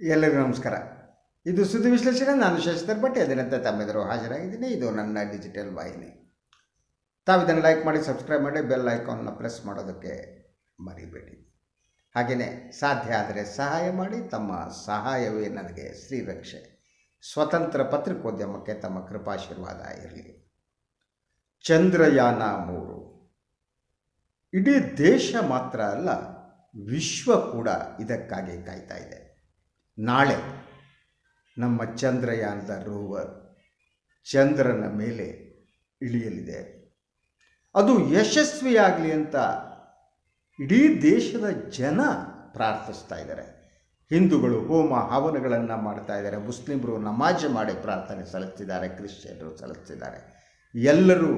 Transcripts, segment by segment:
ಎಲ್ಲರಿಗೂ ನಮಸ್ಕಾರ. ಇದು ಸುದ್ದಿ ವಿಶ್ಲೇಷಣೆ ನಾನು ಶಶಿಧರ್ ಭಟ್ ಎದಿನಂತೆ ತಮ್ಮೆದುರು ಹಾಜರಾಗಿದ್ದೀನಿ. ಇದು ನನ್ನ ಡಿಜಿಟಲ್ ವಾಹಿನಿ. ತಾವು ಇದನ್ನು ಲೈಕ್ ಮಾಡಿ ಸಬ್ಸ್ಕ್ರೈಬ್ ಮಾಡಿ ಬೆಲ್ ಐಕಾನ್ನ ಪ್ರೆಸ್ ಮಾಡೋದಕ್ಕೆ ಮರಿಬೇಡಿ. ಹಾಗೆಯೇ ಸಾಧ್ಯ ಆದರೆ ಸಹಾಯ ಮಾಡಿ, ತಮ್ಮ ಸಹಾಯವೇ ನನಗೆ ಶ್ರೀರಕ್ಷೆ ಸ್ವತಂತ್ರ ಪತ್ರಿಕೋದ್ಯಮಕ್ಕೆ ತಮ್ಮ ಕೃಪಾಶೀರ್ವಾದ ಇರಲಿ. ಚಂದ್ರಯಾನ ಮೂರು. ಇಡೀ ದೇಶ ಮಾತ್ರ ಅಲ್ಲ, ವಿಶ್ವ ಕೂಡ ಇದಕ್ಕಾಗಿ ಕಾಯ್ತಾ ಇದೆ. ನಾಳೆ ನಮ್ಮ ಚಂದ್ರಯಾನದ ರೋವರ್ ಚಂದ್ರನ ಮೇಲೆ ಇಳಿಯಲಿದೆ. ಅದು ಯಶಸ್ವಿಯಾಗಲಿ ಅಂತ ಇಡೀ ದೇಶದ ಜನ ಪ್ರಾರ್ಥಿಸ್ತಾ ಇದ್ದಾರೆ. ಹಿಂದೂಗಳು ಹೋಮ ಹವನಗಳನ್ನು ಮಾಡ್ತಾ ಇದ್ದಾರೆ. ಮುಸ್ಲಿಮರು ನಮಾಜ್ ಮಾಡಿ ಪ್ರಾರ್ಥನೆ ಸಲ್ಲಿಸ್ತಿದ್ದಾರೆ. ಕ್ರಿಶ್ಚಿಯನ್ರು ಸಲ್ಲಿಸ್ತಿದ್ದಾರೆ. ಎಲ್ಲರೂ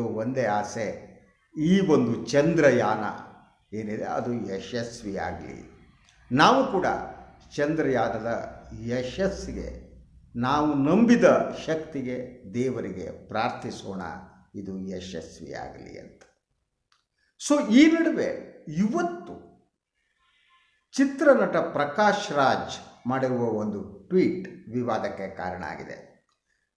ಒಂದೇ ಆಸೆ, ಈ ಒಂದು ಚಂದ್ರಯಾನ ಏನಿದೆ, ಅದು ಯಶಸ್ವಿಯಾಗಲಿ. ನಾವು ಕೂಡ ಚಂದ್ರಯಾನದ ಯಶಸ್ಸಿಗೆ ನಾವು ನಂಬಿದ ಶಕ್ತಿಗೆ ದೇವರಿಗೆ ಪ್ರಾರ್ಥಿಸೋಣ. ಇದು ಯಶಸ್ವಿಯಾಗಲಿ ಅಂತ. ಸೊ ಈ ನಡುವೆ ಇವತ್ತು ಚಿತ್ರನಟ ಪ್ರಕಾಶ್ ರಾಜ್ ಮಾಡಿರುವ ಒಂದು ಟ್ವೀಟ್ ವಿವಾದಕ್ಕೆ ಕಾರಣ ಆಗಿದೆ.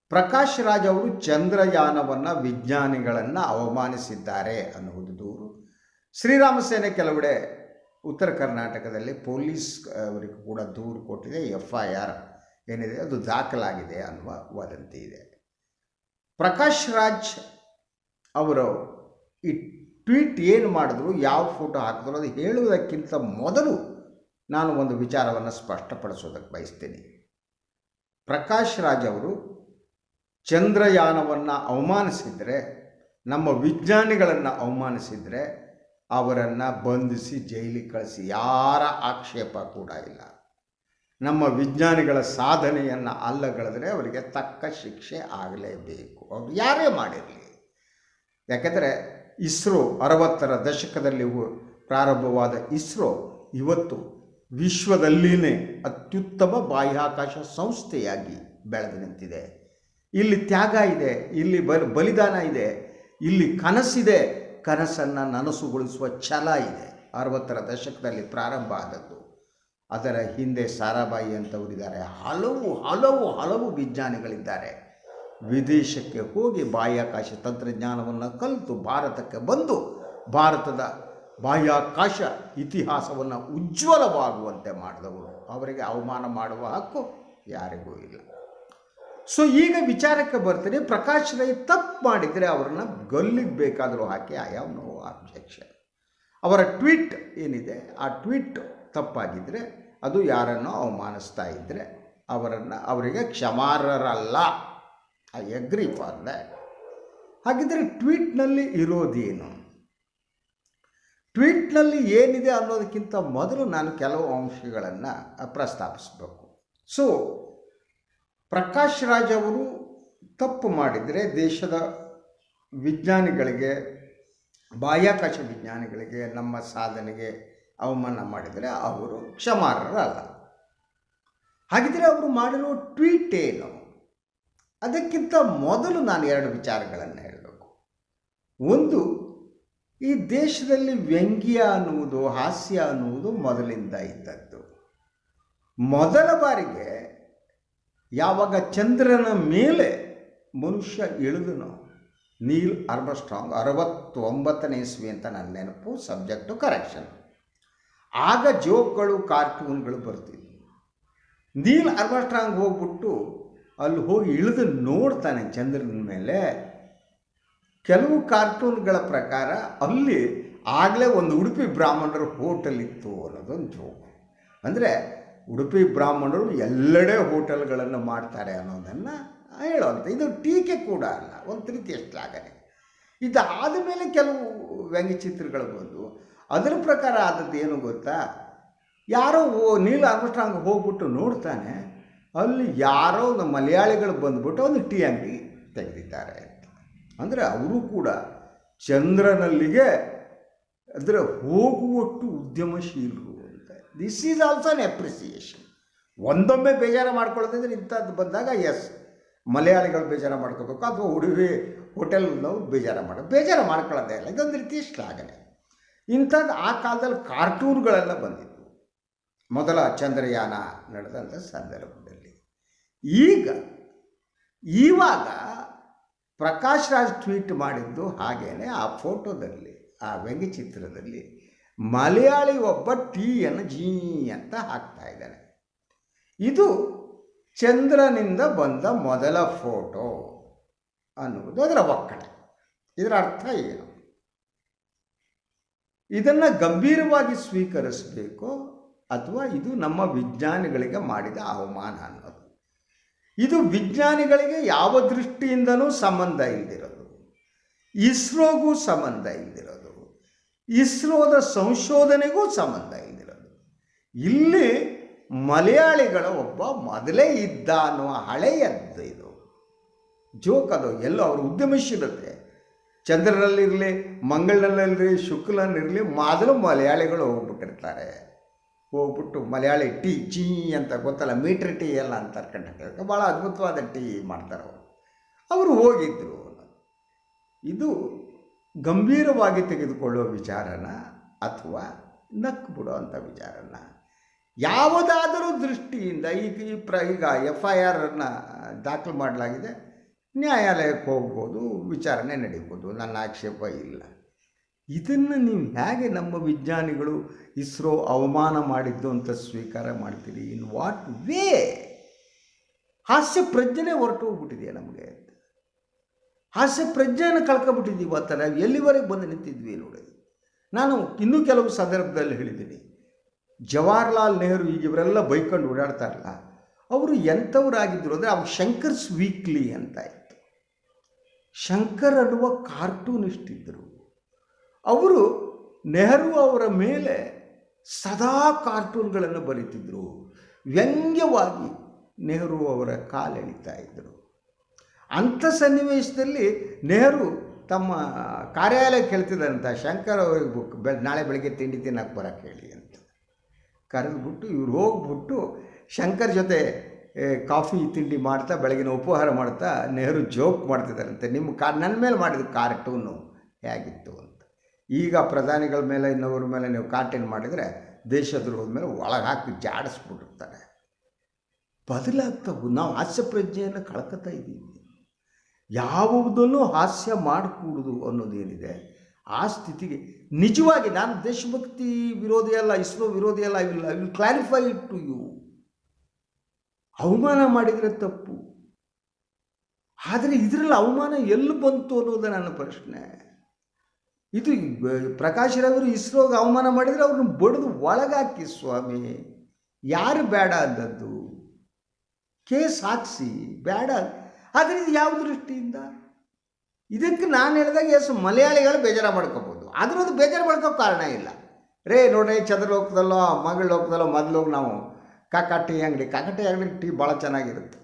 ಪ್ರಕಾಶ್ ರಾಜ್ ಅವರು ಚಂದ್ರಯಾನವನ್ನು ವಿಜ್ಞಾನಿಗಳನ್ನು ಅವಮಾನಿಸಿದ್ದಾರೆ ಅನ್ನುವುದು ದೂರು. ಶ್ರೀರಾಮ ಸೇನೆ ಕೆಲವೆಡೆ ಉತ್ತರ ಕರ್ನಾಟಕದಲ್ಲಿ ಪೊಲೀಸ್ ಅವರಿಗೂ ಕೂಡ ದೂರು ಕೊಟ್ಟಿದೆ ಎಫ್ ಐ ಆರ್ ಏನಿದೆ, ಅದು ದಾಖಲಾಗಿದೆ ಅನ್ನುವ ವದಂತಿ ಇದೆ. ಪ್ರಕಾಶ್ ರಾಜ್ ಅವರು ಈ ಟ್ವೀಟ್ ಏನು ಮಾಡಿದ್ರು, ಯಾವ ಫೋಟೋ ಹಾಕಿದ್ರು ಅದು ಹೇಳುವುದಕ್ಕಿಂತ ಮೊದಲು ನಾನು ಒಂದು ವಿಚಾರವನ್ನು ಸ್ಪಷ್ಟಪಡಿಸೋದಕ್ಕೆ ಬಯಸ್ತೇನೆ. ಪ್ರಕಾಶ್ ರಾಜ್ ಅವರು ಚಂದ್ರಯಾನವನ್ನು ಅವಮಾನಿಸಿದರೆ, ನಮ್ಮ ವಿಜ್ಞಾನಿಗಳನ್ನು ಅವಮಾನಿಸಿದರೆ ಅವರನ್ನು ಬಂಧಿಸಿ ಜೈಲಿಗೆ ಕಳಿಸಿ. ಯಾರ ಆಕ್ಷೇಪ ಕೂಡ ಇಲ್ಲ. ನಮ್ಮ ವಿಜ್ಞಾನಿಗಳ ಸಾಧನೆಯನ್ನು ಅಲ್ಲಗಳೆದ್ರೆ ಅವರಿಗೆ ತಕ್ಕ ಶಿಕ್ಷೆ ಆಗಲೇಬೇಕು. ಅವ್ರು ಯಾರೇ ಮಾಡಿರಲಿ. ಯಾಕೆಂದರೆ ಇಸ್ರೋ ಅರವತ್ತರ ದಶಕದಲ್ಲಿ ಪ್ರಾರಂಭವಾದ ಇಸ್ರೋ ಇವತ್ತು ವಿಶ್ವದಲ್ಲಿನೇ ಅತ್ಯುತ್ತಮ ಬಾಹ್ಯಾಕಾಶ ಸಂಸ್ಥೆಯಾಗಿ ಬೆಳೆದು ನಿಂತಿದೆ. ಇಲ್ಲಿ ತ್ಯಾಗ ಇದೆ, ಇಲ್ಲಿ ಬಲಿದಾನ ಇದೆ, ಇಲ್ಲಿ ಕನಸಿದೆ ಕನಸನ್ನು ನನಸುಗೊಳಿಸುವ ಛಲ ಇದೆ. ಅರವತ್ತರ ದಶಕದಲ್ಲಿ ಪ್ರಾರಂಭ ಆದದ್ದು. ಅದರ ಹಿಂದೆ ಸಾರಾಬಾಯಿ ಅಂತವರಿದ್ದಾರೆ ಹಲವು ಹಲವು ಹಲವು ವಿಜ್ಞಾನಿಗಳಿದ್ದಾರೆ. ವಿದೇಶಕ್ಕೆ ಹೋಗಿ ಬಾಹ್ಯಾಕಾಶ ತಂತ್ರಜ್ಞಾನವನ್ನು ಕಲಿತು ಭಾರತಕ್ಕೆ ಬಂದು ಭಾರತದ ಬಾಹ್ಯಾಕಾಶ ಇತಿಹಾಸವನ್ನು ಉಜ್ವಲವಾಗುವಂತೆ ಮಾಡಿದವರು. ಅವರಿಗೆ ಅವಮಾನ ಮಾಡುವ ಹಕ್ಕು ಯಾರಿಗೂ ಇಲ್ಲ. ಸೊ ಈಗ ವಿಚಾರಕ್ಕೆ ಬರ್ತೀನಿ ಪ್ರಕಾಶ್ ರೈ ತಪ್ಪು ಮಾಡಿದರೆ ಅವರನ್ನು ಗಲ್ಲಿಗೆ ಬೇಕಾದರೂ ಹಾಕಿ ಐ ಹ್ಯಾವ್ ನೋ ಅಬ್ಜೆಕ್ಷನ್ ಅವರ ಟ್ವೀಟ್ ಏನಿದೆ, ಆ ಟ್ವೀಟ್ ತಪ್ಪಾಗಿದ್ದರೆ ಅದು ಯಾರನ್ನು ಅವಮಾನಿಸ್ತಾ ಇದ್ದರೆ ಅವರನ್ನು, ಅವರಿಗೆ ಕ್ಷಮಾರರಲ್ಲ ಐ ಅಗ್ರಿ ಫಾರ್ ದ್ಯಾಟ್ ಹಾಗಿದ್ದರೆ ಟ್ವೀಟ್ನಲ್ಲಿ ಇರೋದೇನು? ಟ್ವೀಟ್ನಲ್ಲಿ ಏನಿದೆ ಅನ್ನೋದಕ್ಕಿಂತ ಮೊದಲು ನಾನು ಕೆಲವು ಅಂಶಗಳನ್ನು ಪ್ರಸ್ತಾಪಿಸಬೇಕು. ಸೊ ಪ್ರಕಾಶ್ ರಾಜ್ ಅವರು ತಪ್ಪು ಮಾಡಿದರೆ ದೇಶದ ವಿಜ್ಞಾನಿಗಳಿಗೆ, ಬಾಹ್ಯಾಕಾಶ ವಿಜ್ಞಾನಿಗಳಿಗೆ ನಮ್ಮ ಸಾಧನೆಗೆ ಅವಮಾನ ಮಾಡಿದರೆ ಅವರು ಕ್ಷಮಾರ್ಹರಲ್ಲ. ಹಾಗಿದ್ದರೆ ಅವರು ಮಾಡಿರೋ ಟ್ವೀಟ್ ಏನು? ಅದಕ್ಕಿಂತ ಮೊದಲು ನಾನು ಎರಡು ವಿಚಾರಗಳನ್ನು ಹೇಳಬೇಕು. ಒಂದು, ಈ ದೇಶದಲ್ಲಿ ವ್ಯಂಗ್ಯ ಅನ್ನುವುದು, ಹಾಸ್ಯ ಅನ್ನುವುದು ಮೊದಲಿಂದ ಇದ್ದದ್ದು. ಮೊದಲ ಬಾರಿಗೆ ಯಾವಾಗ ಚಂದ್ರನ ಮೇಲೆ ಮನುಷ್ಯ ಇಳಿದನು, ನೀಲ್ ಆರ್ಮಸ್ಟ್ರಾಂಗ್ ಅರವತ್ತೊಂಬತ್ತನೇ ಇಸ್ವಿ ಅಂತ ನನ್ನ ನೆನಪು ಸಬ್ಜೆಕ್ಟು ಕರೆಕ್ಷನ್ ಆಗ ಜೋಕ್ಗಳು ಕಾರ್ಟೂನ್ಗಳು ಬರ್ತಿದ್ವು. ನೀಲ್ ಆರ್ಮಸ್ಟ್ರಾಂಗ್ ಹೋಗ್ಬಿಟ್ಟು ಅಲ್ಲಿ ಹೋಗಿ ಇಳಿದು ನೋಡ್ತಾನೆ ಚಂದ್ರನ ಮೇಲೆ. ಕೆಲವು ಕಾರ್ಟೂನ್ಗಳ ಪ್ರಕಾರ ಅಲ್ಲಿ ಆಗಲೇ ಒಂದು ಉಡುಪಿ ಬ್ರಾಹ್ಮಣರ ಹೋಟೆಲ್ ಇತ್ತು ಅನ್ನೋದೊಂದು ಜೋಕ್ ಅಂದರೆ ಉಡುಪಿ ಬ್ರಾಹ್ಮಣರು ಎಲ್ಲೆಡೆ ಹೋಟೆಲ್ಗಳನ್ನು ಮಾಡ್ತಾರೆ ಅನ್ನೋದನ್ನು ಹೇಳುವಂಥ ಇದು ಟೀಕೆ ಕೂಡ ಅಲ್ಲ, ಒಂದು ರೀತಿ ಶ್ಲಾಘನೆ ಇದಾದ ಮೇಲೆ ಕೆಲವು ವ್ಯಂಗ್ಯಚಿತ್ರಗಳು ಬಂದು, ಅದರ ಪ್ರಕಾರ ಆದದ್ದು ಏನು ಗೊತ್ತಾ? ಯಾರೋ ಓ ನೀಲ್ ಹಂಗೆ ಹೋಗ್ಬಿಟ್ಟು ನೋಡ್ತಾನೆ, ಅಲ್ಲಿ ಯಾರೋ ನಮ್ಮ ಮಲಯಾಳಿಗಳು ಬಂದ್ಬಿಟ್ಟು ಒಂದು ಟೀ ಅಂಗಡಿ ತೆಗೆದಿದ್ದಾರೆ ಅಂತ. ಅಂದರೆ ಅವರು ಕೂಡ ಚಂದ್ರನಲ್ಲಿಗೆ, ಅಂದರೆ ಹೋಗುವಷ್ಟು ಉದ್ಯಮಶೀಲರು. This is also an appreciation ಒಂದೊಮ್ಮೆ ಬೇಜಾರು ಮಾಡ್ಕೊಳ್ಳೋದಂದ್ರೆ ಇಂಥದ್ದು ಬಂದಾಗ ಎಸ್ ಮಲಯಾಳಿಗಳು ಬೇಜಾರು ಮಾಡ್ಕೋಬೇಕು. ಅಥವಾ ಉಡುಪಿ ಹೋಟೆಲ್ನವ್ರು ಬೇಜಾರು ಮಾಡೋ, ಬೇಜಾರು ಮಾಡ್ಕೊಳ್ಳೋದೇ ಇಲ್ಲ. ಇದೊಂದು ರೀತಿ ಶ್ಲಾಘನೆ ಇಂಥದ್ದು ಆ ಕಾಲದಲ್ಲಿ ಕಾರ್ಟೂನ್ಗಳೆಲ್ಲ ಬಂದಿತ್ತು. ಮೊದಲ ಚಂದ್ರಯಾನ ನಡೆದಂಥ ಸಂದರ್ಭದಲ್ಲಿ. ಈಗ, ಇವಾಗ ಪ್ರಕಾಶ್ ರಾಜ್ ಟ್ವೀಟ್ ಮಾಡಿದ್ದು ಹಾಗೇನೆ ಆ ಫೋಟೋದಲ್ಲಿ, ಆ ವ್ಯಂಗ್ಯಚಿತ್ರದಲ್ಲಿ ಮಲಯಾಳಿ ಒಬ್ಬ ಟೀಯನ್ನು ಜೀ ಅಂತ ಹಾಕ್ತಾ ಇದ್ದಾನೆ. ಇದು ಚಂದ್ರನಿಂದ ಬಂದ ಮೊದಲ ಫೋಟೋ ಅನ್ನುವುದು ಅದರ ಒಕ್ಕಣೆ. ಇದರ ಅರ್ಥ ಏನು? ಇದನ್ನು ಗಂಭೀರವಾಗಿ ಸ್ವೀಕರಿಸಬೇಕು ಅಥವಾ ಇದು ನಮ್ಮ ವಿಜ್ಞಾನಿಗಳಿಗೆ ಮಾಡಿದ ಅವಮಾನ ಅನ್ನೋದು. ಇದು ವಿಜ್ಞಾನಿಗಳಿಗೆ ಯಾವ ದೃಷ್ಟಿಯಿಂದಲೂ ಸಂಬಂಧ ಇಲ್ದಿರೋದು. ಇಸ್ರೋಗೂ ಸಂಬಂಧ ಇಲ್ದಿರೋದು. ಇಸ್ರೋದ ಸಂಶೋಧನೆಗೂ ಸಂಬಂಧ ಇದಿರೋದು ಇಲ್ಲಿ ಮಲಯಾಳಿಗಳ ಒಬ್ಬ ಮೊದಲೇ ಇದ್ದ ಅನ್ನುವ ಹಳೆಯದ್ದು ಇದು. ಜೋಕ್ ಅದು ಎಲ್ಲೋ ಅವರು ಉದ್ಯಮಶೀಲತೆ. ಚಂದ್ರನಲ್ಲಿರಲಿ, ಮಂಗಳನಲ್ಲಿರಲಿ, ಶುಕ್ಲನಲ್ಲಿರಲಿ ಮೊದಲು ಮಲಯಾಳಿಗಳು ಹೋಗ್ಬಿಟ್ಟಿರ್ತಾರೆ. ಹೋಗ್ಬಿಟ್ಟು ಮಲಯಾಳಿ ಟೀ, ಚೀ ಅಂತ ಗೊತ್ತಲ್ಲ, ಮೀಟ್ರ್ ಟೀ ಎಲ್ಲ ಅಂತ ಕಂಡು ಭಾಳ ಅದ್ಭುತವಾದ ಟೀ ಮಾಡ್ತಾರೆ ಅವರು. ಅವರು ಹೋಗಿದ್ದರು ಇದು ಗಂಭೀರವಾಗಿ ತೆಗೆದುಕೊಳ್ಳುವ ವಿಚಾರನ ಅಥವಾ ನಕ್ಕು ಬಿಡುವಂಥ ವಿಚಾರನ. ಯಾವುದಾದರೂ ದೃಷ್ಟಿಯಿಂದ ಈಗ ಈ ಪ್ರ, ಈಗ ಎಫ್ ಐ ಆರನ್ನು ದಾಖಲು ಮಾಡಲಾಗಿದೆ, ನ್ಯಾಯಾಲಯಕ್ಕೆ ಹೋಗ್ಬೋದು, ವಿಚಾರಣೆ ನಡೀಬೋದು, ನನ್ನ ಆಕ್ಷೇಪ ಇಲ್ಲ. ಇದನ್ನು ನೀವು ಹೇಗೆ ನಮ್ಮ ವಿಜ್ಞಾನಿಗಳು ಇಸ್ರೋ ಅವಮಾನ ಮಾಡಿದ್ದು ಅಂತ ಸ್ವೀಕಾರ ಮಾಡ್ತೀರಿ? In what way? ಹಾಸ್ಯ ಪ್ರಜ್ಞೆ ಹೊರಟು ಹೋಗ್ಬಿಟ್ಟಿದೆಯಾ ನಮಗೆ? ಹಾಸ್ಯ ಪ್ರಜ್ಞೆಯನ್ನು ಕಳ್ಕೊಬಿಟ್ಟಿದ್ದೀವಿ ಇವತ್ತು. ನಾವು ಎಲ್ಲಿವರೆಗೆ ಬಂದು ನಿಂತಿದ್ವಿ ನೋಡಿ. ನಾನು ಇನ್ನೂ ಕೆಲವು ಸಂದರ್ಭದಲ್ಲಿ ಹೇಳಿದ್ದೀನಿ. ಜವಾಹರ್ಲಾಲ್ ನೆಹರು ಈಗ ಇವರೆಲ್ಲ ಬೈಕೊಂಡು ಓಡಾಡ್ತಾರಲ್ಲ ಅವರು ಎಂಥವರಾಗಿದ್ದರು ಅಂದರೆ ಅವ್ರು ಶಂಕರ್ಸ್ ವೀಕ್ಲಿ ಅಂತ ಇತ್ತು. ಶಂಕರ್ ಅನ್ನುವ ಕಾರ್ಟೂನಿಸ್ಟ್ ಇದ್ದರು ಅವರು ನೆಹರು ಅವರ ಮೇಲೆ ಸದಾ ಕಾರ್ಟೂನ್ಗಳನ್ನು ಬರೀತಿದ್ರು. ವ್ಯಂಗ್ಯವಾಗಿ ನೆಹರು ಅವರ ಕಾಲೆಳಿತಾ ಇದ್ದರು ಅಂಥ ಸನ್ನಿವೇಶದಲ್ಲಿ ನೆಹರು ತಮ್ಮ ಕಾರ್ಯಾಲಯಕ್ಕೆ ಹೇಳ್ತಿದ್ದಾರಂತ, ಶಂಕರ್ ಅವ್ರಿಗೆ ಬುಕ್, ಬೆ, ನಾಳೆ ಬೆಳಗ್ಗೆ ತಿಂಡಿ ತಿನ್ನಕ್ಕೆ ಬರೋಕ್ಕೆ ಹೇಳಿ ಅಂತ. ಕರೆದುಬಿಟ್ಟು ಇವ್ರು ಹೋಗ್ಬಿಟ್ಟು ಶಂಕರ್ ಜೊತೆ ಕಾಫಿ, ತಿಂಡಿ ಮಾಡ್ತಾ, ಬೆಳಗಿನ ಉಪಹಾರ ಮಾಡ್ತಾ, ನೆಹರು ಜೋಕ್ ಮಾಡ್ತಿದ್ದಾರಂತೆ. ನಿಮ್ಮ ಕಾ ನನ್ನ ಮೇಲೆ ಮಾಡಿದ ಕಾರ್ಟೂನು ಹೇಗಿತ್ತು? ಅಂತ. ಈಗ ಪ್ರಧಾನಿಗಳ ಮೇಲೆ, ಇನ್ನೊಬ್ಬರ ಮೇಲೆ ನೀವು ಕಾರ್ಟೂನ್ ಮಾಡಿದರೆ ದೇಶದ್ರೋಹದ ಮೇಲೆ ಒಳಗೆ ಹಾಕಿ ಜಾಡಿಸ್ಬಿಟ್ಟಿರ್ತಾರೆ. ಬದಲಾಗ್ತವು ನಾವು ಹಾಸ್ಯ ಪ್ರಜ್ಞೆಯನ್ನು ಕಳ್ಕೊತಾ ಇದ್ದೀವಿ. ಯಾವುದನ್ನು ಹಾಸ್ಯ ಮಾಡಕೂಡುದು ಅನ್ನೋದೇನಿದೆ? ಆ ಸ್ಥಿತಿಗೆ ನಿಜವಾಗಿ ನಾನು ದೇಶಭಕ್ತಿ ವಿರೋಧಿ ಅಲ್ಲ, ಇಸ್ರೋ ವಿರೋಧಿ ಅಲ್ಲ will I will clarify it to you ಅವಮಾನ ಮಾಡಿದರೆ ತಪ್ಪು. ಆದರೆ ಇದರಲ್ಲಿ ಅವಮಾನ ಎಲ್ಲಿ ಬಂತು ಅನ್ನೋದು ನನ್ನ ಪ್ರಶ್ನೆ. ಇದು ಪ್ರಕಾಶ್ ರವರು ಇಸ್ರೋಗೆ ಅವಮಾನ ಮಾಡಿದರೆ ಅವ್ರನ್ನ ಬಡಿದು ಒಳಗಾಕಿ ಸ್ವಾಮಿ. ಯಾರು ಬೇಡ ಅಂದದ್ದು? ಕೇಸ್ ಹಾಕ್ಸಿ ಬೇಡ. ಆದರೆ ಇದು ಯಾವ ದೃಷ್ಟಿಯಿಂದ? ಇದಕ್ಕೆ ನಾನು ಹೇಳಿದಾಗ ಎಸ್ ಮಲಯಾಳಿಗಳು ಬೇಜಾರು ಮಾಡ್ಕೋಬೋದು. ಆದರೂ ಅದು ಬೇಜಾರು ಮಾಡ್ಕೋ ಕಾರಣ ಇಲ್ಲ. ರೇ, ನೋಡ್ರಿ, ಚಂದ್ರಲೋಕದಲ್ಲೋ ಮಂಗಳ ಲೋಕದಲ್ಲೋ ಮೊದಲು ನಾವು ಕಾಕಾ ಟೀ ಅಂಗಡಿ ಕಾಕಾ ಟೀ ಅಂಗಡಿ ಟೀ ಭಾಳ ಚೆನ್ನಾಗಿರುತ್ತೆ.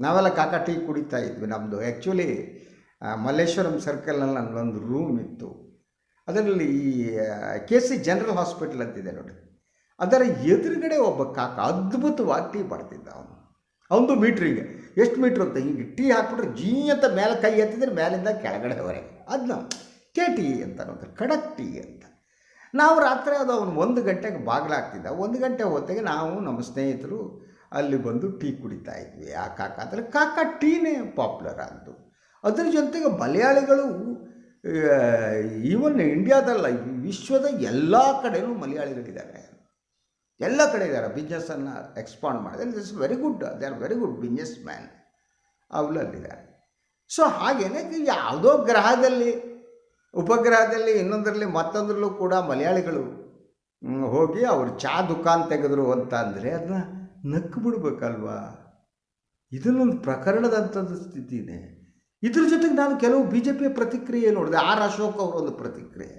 ನಾವೆಲ್ಲ ಕಾಕಾ ಟೀ ಕುಡಿತಾ ಇದ್ವಿ ನಮ್ಮದು ಆ್ಯಕ್ಚುಲಿ ಮಲ್ಲೇಶ್ವರಂ ಸರ್ಕಲ್ನಲ್ಲಿ ನನ್ನೊಂದು ರೂಮ್ ಇತ್ತು. ಅದರಲ್ಲಿ ಈ ಕೆ ಸಿ ಜನರಲ್ ಹಾಸ್ಪಿಟಲ್ ಅಂತಿದೆ ನೋಡಿ ಅದರ ಎದುರುಗಡೆ ಒಬ್ಬ ಕಾಕ ಅದ್ಭುತವಾಗಿ ಟೀ ಮಾಡ್ತಿದ್ದ ಅವನು. ಅವನದು ಮೀಟ್ರಿಗೆ ಎಷ್ಟು ಮೀಟ್ರ್ ಅಂತ? ಹಿಂಗೆ ಟೀ ಹಾಕ್ಬಿಟ್ರೆ ಜೀ ಅಂತ ಮೇಲೆ ಕೈ ಎತ್ತಿದ್ರೆ ಮೇಲಿಂದ ಕೆಳಗಡೆವರೆಗೆ ಅದನ್ನ ಕೆ ಟಿ ಅಂತ ಅನ್ನೋದು ಖಡಕ್ ಟೀ ಅಂತ. ನಾವು ರಾತ್ರಿ ಅದು ಅವನು ಒಂದು ಗಂಟೆಗೆ ಬಾಗಿಲಾಗ್ತಿದ್ದ. ಒಂದು ಗಂಟೆ ಹೊತ್ತಿಗೆ ನಾವು ನಮ್ಮ ಸ್ನೇಹಿತರು ಅಲ್ಲಿ ಬಂದು ಟೀ ಕುಡಿತಾ ಇದ್ವಿ. ಆ ಕಾಕ ಅಂದರೆ ಕಾಕ ಟೀನೇ ಪಾಪ್ಯುಲರ್ ಆದ್ದು ಅದ್ರ ಜೊತೆಗೆ ಮಲಯಾಳಿಗಳು ಈವನ್ ಇಂಡಿಯಾದಲ್ಲ ವಿಶ್ವದ ಎಲ್ಲ ಕಡೆಯೂ ಮಲಯಾಳಿಗಳಿದ್ದಾರೆ. ಎಲ್ಲ ಕಡೆ ಇದ್ದಾರೆ. ಬಿಸ್ನೆಸ್ಸನ್ನು ಎಕ್ಸ್ಪಾಂಡ್ ಮಾಡಿದ್ರೆ this very good they are very good business man ಅವಳಲ್ಲಿದ್ದಾರೆ so ಹಾಗೇನೆ ಯಾವುದೋ ಗ್ರಹದಲ್ಲಿ, ಉಪಗ್ರಹದಲ್ಲಿ ಇನ್ನೊಂದರಲ್ಲಿ ಮತ್ತೊಂದರಲ್ಲೂ ಕೂಡ ಮಲಯಾಳಿಗಳು ಹೋಗಿ ಅವರು ಚಾ ದುಕಾನ್ ತೆಗೆದ್ರು ಅಂತ ಅಂದರೆ ಅದನ್ನ ನಕ್ಕು ಬಿಡ್ಬೇಕಲ್ವಾ? ಇದನ್ನೊಂದು ಪ್ರಕರಣದಂಥದ್ದು ಸ್ಥಿತಿನೇ ಇದ್ರ ಜೊತೆಗೆ ನಾನು ಕೆಲವು ಬಿ ಜೆ ಪಿಯ ಪ್ರತಿಕ್ರಿಯೆ ನೋಡಿದೆ. ಆರ್ ಅಶೋಕ್ ಅವರೊಂದು ಪ್ರತಿಕ್ರಿಯೆ.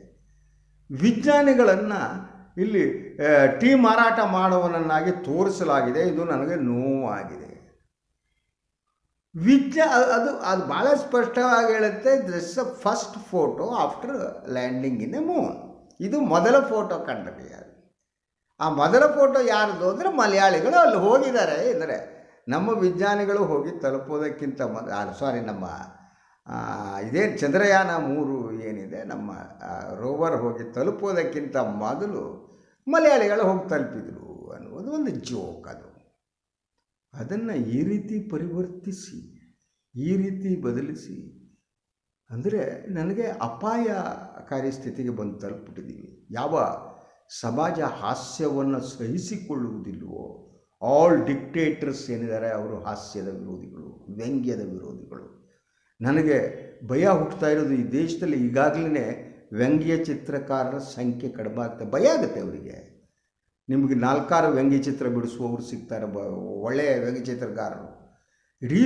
ವಿಜ್ಞಾನಿಗಳನ್ನು ಇಲ್ಲಿ ಟೀ ಮಾರಾಟ ಮಾಡುವನನ್ನಾಗಿ ತೋರಿಸಲಾಗಿದೆ. ಇದು ನನಗೆ ನೋವಾಗಿದೆ. ವಿಜ್ಞಾ ಅದು ಅದು ಭಾಳ ಸ್ಪಷ್ಟವಾಗಿ ಹೇಳುತ್ತೆ this uh first photo after landing in a moon ಇದು ಮೊದಲ ಫೋಟೋ ಕಂಡ್ರಿ ಅದು. ಆ ಮೊದಲ ಫೋಟೋ ಯಾರ್ದು ಅಂದರೆ ಮಲಯಾಳಿಗಳು ಅಲ್ಲಿ ಹೋಗಿದ್ದಾರೆ. ಅಂದರೆ ನಮ್ಮ ವಿಜ್ಞಾನಿಗಳು ಹೋಗಿ ತಲುಪೋದಕ್ಕಿಂತ ಮೊದಲು ಸಾರಿ ನಮ್ಮ ಇದೇನು ಚಂದ್ರಯಾನ ಮೂರು ಏನಿದೆ, ನಮ್ಮ ರೋವರ್ ಹೋಗಿ ತಲುಪೋದಕ್ಕಿಂತ ಮೊದಲು ಮಲಯಾಳಿಗಳು ಹೋಗಿ ತಲುಪಿದ್ರು ಅನ್ನುವುದು ಒಂದು ಜೋಕ್ ಅದು. ಅದನ್ನು ಈ ರೀತಿ ಪರಿವರ್ತಿಸಿ, ಈ ರೀತಿ ಬದಲಿಸಿ, ಅಂದರೆ ನನಗೆ ಅಪಾಯಕಾರಿ ಸ್ಥಿತಿಗೆ ಬಂದು ತಲುಪಿಟ್ಟಿದ್ದೀವಿ ಯಾವ ಸಮಾಜ ಹಾಸ್ಯವನ್ನು ಸಹಿಸಿಕೊಳ್ಳುವುದಿಲ್ಲವೋ ಆಲ್ ಡಿಕ್ಟೇಟರ್ಸ್ ಏನಿದ್ದಾರೆ ಅವರು ಹಾಸ್ಯದ ವಿರೋಧಿಗಳು, ವ್ಯಂಗ್ಯದ ವಿರೋಧಿಗಳು. ನನಗೆ ಭಯ ಹುಟ್ಟುತ್ತಾ ಇರೋದು ಈ ದೇಶದಲ್ಲಿ ಈಗಾಗಲೇ ವ್ಯಂಗ್ಯ ಚಿತ್ರಕಾರರ ಸಂಖ್ಯೆ ಕಡಿಮೆ ಆಗ್ತದೆ ಭಯ ಆಗುತ್ತೆ ಅವರಿಗೆ. ನಿಮಗೆ ನಾಲ್ಕಾರು ವ್ಯಂಗ್ಯ ಚಿತ್ರ ಬಿಡಿಸುವವರು ಸಿಗ್ತಾರೆ ಬ ಒಳ್ಳೆಯ ವ್ಯಂಗ್ಯ ಚಿತ್ರಕಾರರು ಇಡೀ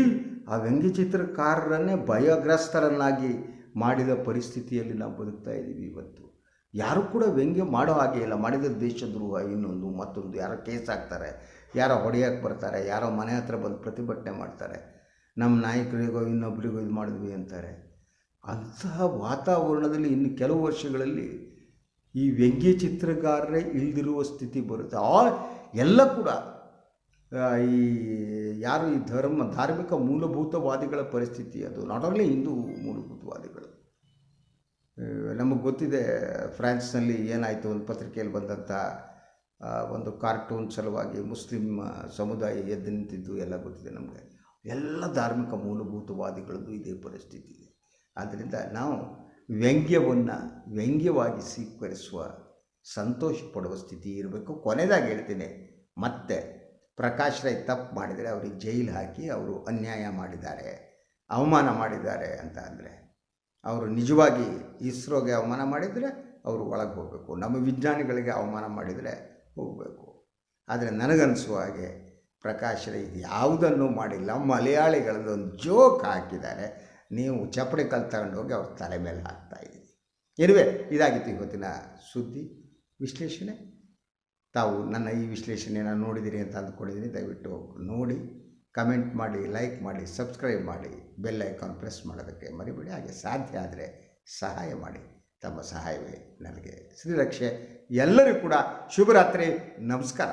ಆ ವ್ಯಂಗ್ಯ ಚಿತ್ರಕಾರರನ್ನೇ ಭಯಗ್ರಸ್ತರನ್ನಾಗಿ ಮಾಡಿದ ಪರಿಸ್ಥಿತಿಯಲ್ಲಿ ನಾವು ಬದುಕ್ತಾ ಇದ್ದೀವಿ ಇವತ್ತು. ಯಾರು ಕೂಡ ವ್ಯಂಗ್ಯ ಮಾಡೋ ಹಾಗೆ ಇಲ್ಲ. ಮಾಡಿದ ದೇಶದ್ರೋಹ ಇನ್ನೊಂದು, ಮತ್ತೊಂದು. ಯಾರೋ ಕೇಸ್ ಹಾಕ್ತಾರೆ, ಯಾರೋ ಹೊಡೆಯೋಕ್ಕೆ ಬರ್ತಾರೆ, ಯಾರೋ ಮನೆ ಹತ್ರ ಬಂದು ಪ್ರತಿಭಟನೆ ಮಾಡ್ತಾರೆ. ನಮ್ಮ ನಾಯಕರಿಗೋ ಇನ್ನೊಬ್ಬರಿಗೋ ಇದು ಮಾಡಿದ್ವಿ ಅಂತಾರೆ. ಅಂತಹ ವಾತಾವರಣದಲ್ಲಿ ಇನ್ನು ಕೆಲವು ವರ್ಷಗಳಲ್ಲಿ ಈ ವ್ಯಂಗ್ಯ ಚಿತ್ರಗಾರರೇ ಇಲ್ದಿರುವ ಸ್ಥಿತಿ ಬರುತ್ತೆ. ಆ ಎಲ್ಲ ಕೂಡ ಈ ಯಾರು ಈ ಧರ್ಮ, ಧಾರ್ಮಿಕ ಮೂಲಭೂತವಾದಿಗಳ ಪರಿಸ್ಥಿತಿ ಅದು. ನಾಟ್ ಓನ್ಲಿ ಹಿಂದೂ ಮೂಲಭೂತವಾದಿಗಳು. ನಮಗೆ ಗೊತ್ತಿದೆ, ಫ್ರಾನ್ಸ್ನಲ್ಲಿ ಏನಾಯಿತು ಒಂದು ಪತ್ರಿಕೆಯಲ್ಲಿ ಬಂದಂಥ ಒಂದು ಕಾರ್ಟೂನ್ ಸಲುವಾಗಿ ಮುಸ್ಲಿಂ ಸಮುದಾಯ ಎದ್ದು ನಿಂತಿದ್ದು ಎಲ್ಲ ಗೊತ್ತಿದೆ ನಮಗೆ. ಎಲ್ಲ ಧಾರ್ಮಿಕ ಮೂಲಭೂತವಾದಿಗಳದ್ದು ಇದೇ ಪರಿಸ್ಥಿತಿ ಇದೆ. ಆದ್ದರಿಂದ ನಾವು ವ್ಯಂಗ್ಯವನ್ನು ವ್ಯಂಗ್ಯವಾಗಿ ಸ್ವೀಕರಿಸುವ ಸಂತೋಷ ಪಡುವ ಸ್ಥಿತಿ ಇರಬೇಕು. ಕೊನೆಯದಾಗಿ ಹೇಳ್ತೀನಿ, ಮತ್ತೆ ಪ್ರಕಾಶ್ ರೈ ತಪ್ಪು ಮಾಡಿದರೆ ಅವ್ರಿಗೆ ಜೈಲು ಹಾಕಿ ಅವರು ಅನ್ಯಾಯ ಮಾಡಿದ್ದಾರೆ, ಅವಮಾನ ಮಾಡಿದ್ದಾರೆ ಅಂತ ಅಂದರೆ, ಅವರು ನಿಜವಾಗಿ ಇಸ್ರೋಗೆ ಅವಮಾನ ಮಾಡಿದರೆ ಅವರು ಒಳಗೆ ಹೋಗಬೇಕು. ನಮ್ಮ ವಿಜ್ಞಾನಿಗಳಿಗೆ ಅವಮಾನ ಮಾಡಿದರೆ ಹೋಗಬೇಕು. ಆದರೆ ನನಗನ್ನಿಸುವ ಹಾಗೆ ಪ್ರಕಾಶ್ ರೈ ಯಾವುದನ್ನು ಮಾಡಿಲ್ಲ. ಮಲಯಾಳಿಗಳದೊಂದು ಜೋಕ್ ಹಾಕಿದ್ದಾರೆ. ನೀವು ಚಪ್ಪಡಿ ಕಲ್ ತಗೊಂಡೋಗಿ ಅವ್ರ ತಲೆ ಮೇಲೆ ಹಾಕ್ತಾ ಇದ್ದೀರಿ. ಇರುವೆ, ಇದಾಗಿತ್ತು ಇವತ್ತಿನ ಸುದ್ದಿ, ವಿಶ್ಲೇಷಣೆ. ತಾವು ನನ್ನ ಈ ವಿಶ್ಲೇಷಣೆಯನ್ನು ನೋಡಿದ್ದೀರಿ ಅಂತ ಅಂದ್ಕೊಂಡಿದ್ದೀನಿ, ದಯವಿಟ್ಟು ನೋಡಿ, ಕಮೆಂಟ್ ಮಾಡಿ, ಲೈಕ್ ಮಾಡಿ, ಸಬ್ಸ್ಕ್ರೈಬ್ ಮಾಡಿ, ಬೆಲ್ ಐಕಾನ್ ಪ್ರೆಸ್ ಮಾಡೋದಕ್ಕೆ ಮರಿಬೇಡಿ. ಹಾಗೆ ಸಾಧ್ಯ ಆದರೆ ಸಹಾಯ ಮಾಡಿ. ತಮ್ಮ ಸಹಾಯವೇ ನನಗೆ. ಶ್ರೀರಕ್ಷೆ ಎಲ್ಲರಿಗೂ ಕೂಡ ಶುಭರಾತ್ರಿ. ನಮಸ್ಕಾರ.